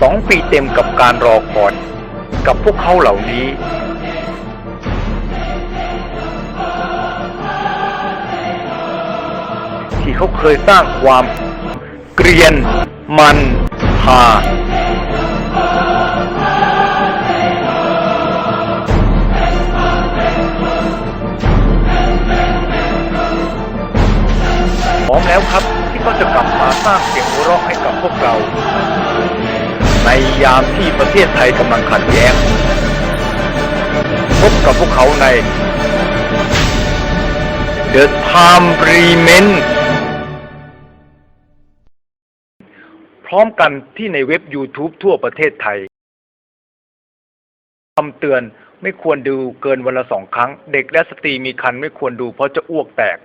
สองปีเต็มกับการรอคอยกับพวกเขาเหล่านี้ ที่เขาเคยสร้างความเกรียน มันหาพร้อมแล้วครับที่เขาจะกลับมาสร้างเสียงหัวเราะให้กับพวกเรา ยามที่ประเทศไทยกำลังขัดแย้ง พบกับพวกเขาใน The Time Remain พร้อมกันที่ในเว็บ YouTube ทั่วประเทศไทยคำเตือนไม่ควรดูเกินวันละสองครั้ง เด็กและสตรีมีครรภ์ไม่ควรดูเพราะจะอ้วกแตก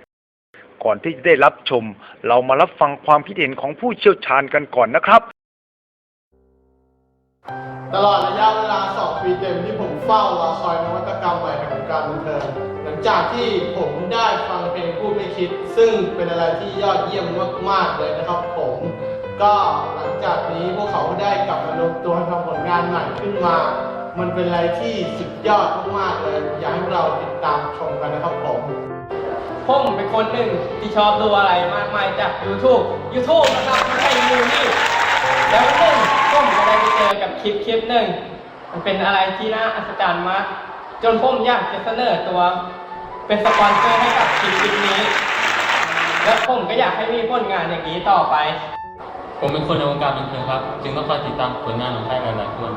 ก่อนที่จะได้รับชม เรามารับฟังความคิดเห็นของผู้เชี่ยวชาญกันก่อนนะครับ ตลอดระยะเวลา 2 ปีเต็มที่ผมเฝ้ารอคอยนวัตกรรมใหม่แห่งวงการบันเทิงหลังจากที่ผมได้ฟังเพลงพูดไม่คิด ซึ่งเป็นอะไรที่ยอดเยี่ยมมากๆเลยนะครับผม ก็หลังจากนี้พวกเขาได้กลับมารวมตัวทำผลงานใหม่ขึ้นมา มันเป็นอะไรที่สุดยอดมากๆเลย อยากให้เราติดตามชมกันนะครับผมผมเป็นคนหนึ่งที่ชอบดูอะไรมากมายจาก YouTube YouTube นะครับไม่ใช่มูนี่แล้ววันหนึ่งผม คลิปคลิปหนึ่งมันเป็นอะไรที่น่าอัศจรรย์มากจนผมอยากจะเสนอตัว เป็นสปอนเซอร์ให้กับคลิปคลิปนี้ และผมก็อยากให้มีผลงานอย่างนี้ต่อไป ผมเป็นคนในวงการบันเทิงครับ จึงต้องคอยติดตามผลงานของใครหลายๆคน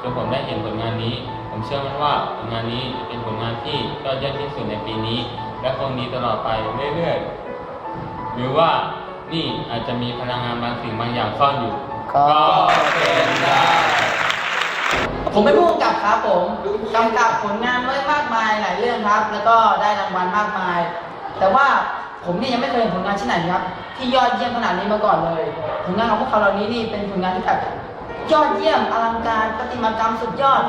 จนผมได้เห็นผลงานนี้ ผมเชื่อมั่นว่าผลงานนี้เป็นผลงานที่ยอดเยี่ยมที่สุดในปีนี้ และคงดีตลอดไปเรื่อยๆหรือว่านี่อาจจะมีพลังงานบางสิ่งบางอย่างซ่อนอยู่ ก็เป็นได้ ผมเป็นผู้กำกับครับผมกำกับผลงานไว้มากมายหลายเรื่องครับ แล้วก็ได้รางวัลมากมาย แต่ว่าผมเนี่ยยังไม่เคยเห็นผลงานที่ไหนครับ ที่ยอดเยี่ยมขนาดนี้มาก่อนเลย ผลงานของพวกเขาเหล่านี้นี่เป็นผลงานที่แบบยอดเยี่ยมอลังการประติมากรรมสุดยอด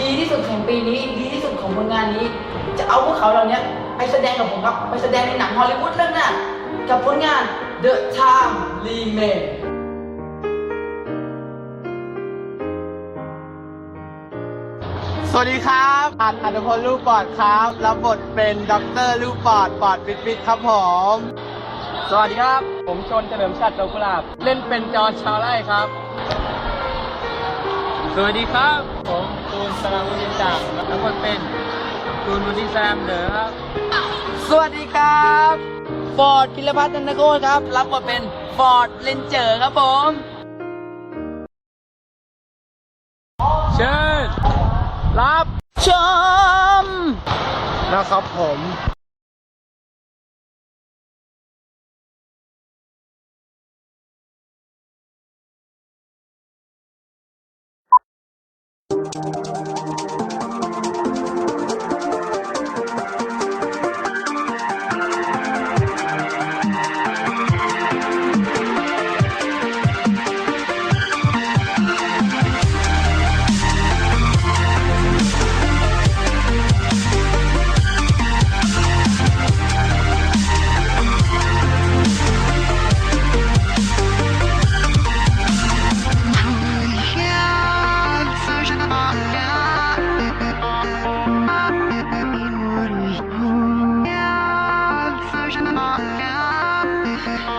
ดีที่สุดแห่งปีนี้ ดีที่สุดของผลงานนี้ จะเอาพวกเขาเหล่านี้ไปแสดงกับผมครับไปแสดงในหนังฮอลลีวูดเรื่องหน้ากับผลงาน The Time Remain สวัสดีครับอัดอัตพลลูกปอดครับ รับบทเป็นด็อกเตอร์ลูกปอดปอดปิดปิดครับผม สวัสดีครับ ผมชนเฉลิมชัดดอกกุหลาบ เล่นเป็นจอร์จชาวไร่ครับ สวัสดีครับ ผมตูนสลามุดินจากรับบทเป็นตูนมุดินสลามเดอครับ สวัสดีครับ ฟอร์ดพิรพัฒน์นันทโกศครับ รับบทเป็นฟอร์ดเลนเจอร์ครับผม รับชมนะครับผม version of